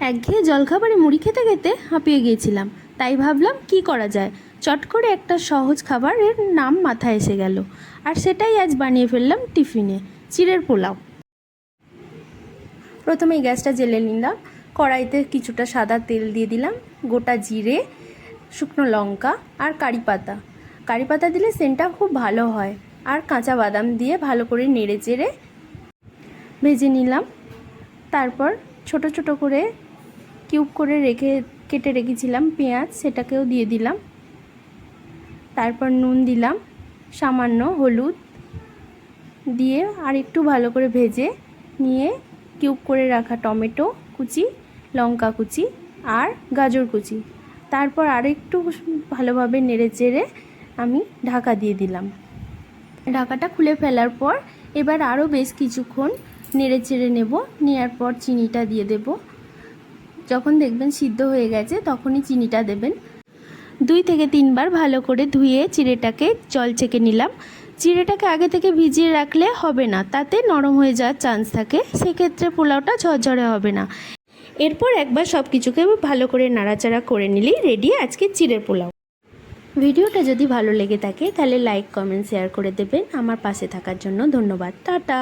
একঘেয়ে জলখাবারে মুড়ি খেতে খেতে হাঁপিয়ে গিয়েছিলাম। তাই ভাবলাম, কি করা যায়? চট করে একটা সহজ খাবারের নাম মাথায় এসে গেল। আর সেটাই আজ বানিয়ে ফেললাম টিফিনে। চিড়ের পোলাও। প্রথমেই গ্যাসটা জেলে নিলাম। কড়াইতে কিছুটা সাদা তেল দিয়ে দিলাম, গোটা জিরে, শুকনো লঙ্কা আর কারি পাতা। কারি পাতা দিলে সেন্টটা খুব ভালো হয়। আর কাঁচা বাদাম দিয়ে ভালো করে নেড়ে চেড়ে ভেজে নিলাম। তারপর ছোট ছোট করে কিউব করে রেখে, কেটে রেখেছিলাম পেঁয়াজ, সেটাকেও দিয়ে দিলাম। তারপর নুন দিলাম, সামান্য হলুদ দিয়ে আর একটু ভালো করে ভেজে নিয়ে কিউব করে রাখা টমেটো কুচি, লঙ্কা কুচি আর গাজর কুচি। তারপর আর একটু ভালোভাবে নেড়ে চেড়ে আমি ঢাকা দিয়ে দিলাম। ঢাকাটা খুলে ফেলার পর এবার আরও বেশ কিছুক্ষণ নেড়ে চেড়ে নেব। নেওয়ার পর চিনিটা দিয়ে দেব। যখন দেখবেন সিদ্ধ হয়ে গেছে, তখনই চিনিটা দেবেন। দুই থেকে তিনবার ভালো করে ধুয়ে চিড়েটাকে জল ছেঁকে নিলাম। চিড়েটাকে আগে থেকে ভিজিয়ে রাখলে হবে না, তাতে নরম হয়ে যাওয়ার চান্স থাকে। সেক্ষেত্রে পোলাওটা ঝরঝরে হবে না। এরপর একবার সব কিছুকে ভালো করে নাড়াচাড়া করে নিলেই রেডি আজকে চিড়ের পোলাও। ভিডিওটা যদি ভালো লেগে থাকে, তাহলে লাইক কমেন্ট শেয়ার করে দেবেন। আমার পাশে থাকার জন্য ধন্যবাদ। টাটা!